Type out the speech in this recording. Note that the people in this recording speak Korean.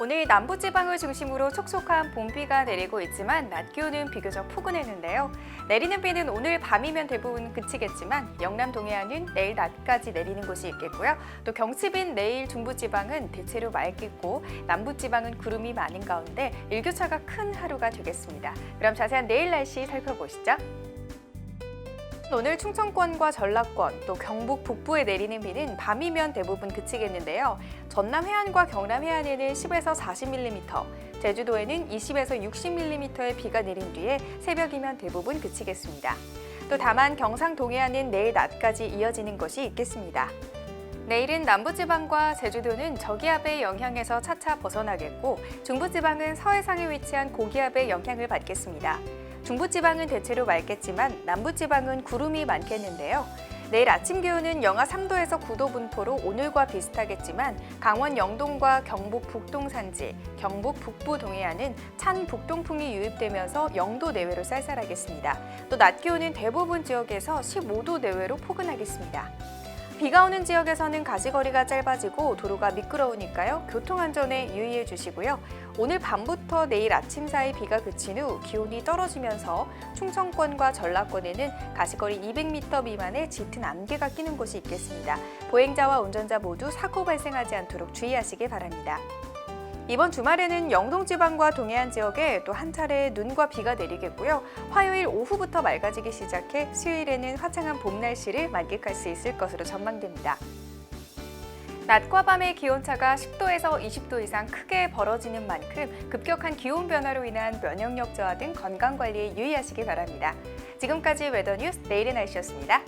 오늘 남부지방을 중심으로 촉촉한 봄비가 내리고 있지만 낮 기온은 비교적 포근했는데요. 내리는 비는 오늘 밤이면 대부분 그치겠지만 영남 동해안은 내일 낮까지 내리는 곳이 있겠고요. 또 경칩인 내일 중부지방은 대체로 맑겠고 남부지방은 구름이 많은 가운데 일교차가 큰 하루가 되겠습니다. 그럼 자세한 내일 날씨 살펴보시죠. 오늘 충청권과 전라권 또 경북 북부에 내리는 비는 밤이면 대부분 그치겠는데요. 전남 해안과 경남 해안에는 10에서 40mm, 제주도에는 20에서 60mm의 비가 내린 뒤에 새벽이면 대부분 그치겠습니다. 또 다만 경상 동해안은 내일 낮까지 이어지는 것이 있겠습니다. 내일은 남부지방과 제주도는 저기압의 영향에서 차차 벗어나겠고 중부지방은 서해상에 위치한 고기압의 영향을 받겠습니다. 중부지방은 대체로 맑겠지만 남부지방은 구름이 많겠는데요. 내일 아침 기온은 영하 3도에서 9도 분포로 오늘과 비슷하겠지만 강원 영동과 경북 북동 산지, 경북 북부 동해안은 찬 북동풍이 유입되면서 영도 내외로 쌀쌀하겠습니다. 또 낮 기온은 대부분 지역에서 15도 내외로 포근하겠습니다. 비가 오는 지역에서는 가시거리가 짧아지고 도로가 미끄러우니까요. 교통안전에 유의해 주시고요. 오늘 밤부터 내일 아침 사이 비가 그친 후 기온이 떨어지면서 충청권과 전라권에는 가시거리 200m 미만의 짙은 안개가 끼는 곳이 있겠습니다. 보행자와 운전자 모두 사고 발생하지 않도록 주의하시기 바랍니다. 이번 주말에는 영동 지방과 동해안 지역에 또 한 차례 눈과 비가 내리겠고요. 화요일 오후부터 맑아지기 시작해 수요일에는 화창한 봄 날씨를 만끽할 수 있을 것으로 전망됩니다. 낮과 밤의 기온차가 10도에서 20도 이상 크게 벌어지는 만큼 급격한 기온 변화로 인한 면역력 저하 등 건강 관리에 유의하시기 바랍니다. 지금까지 웨더뉴스 내일의 날씨였습니다.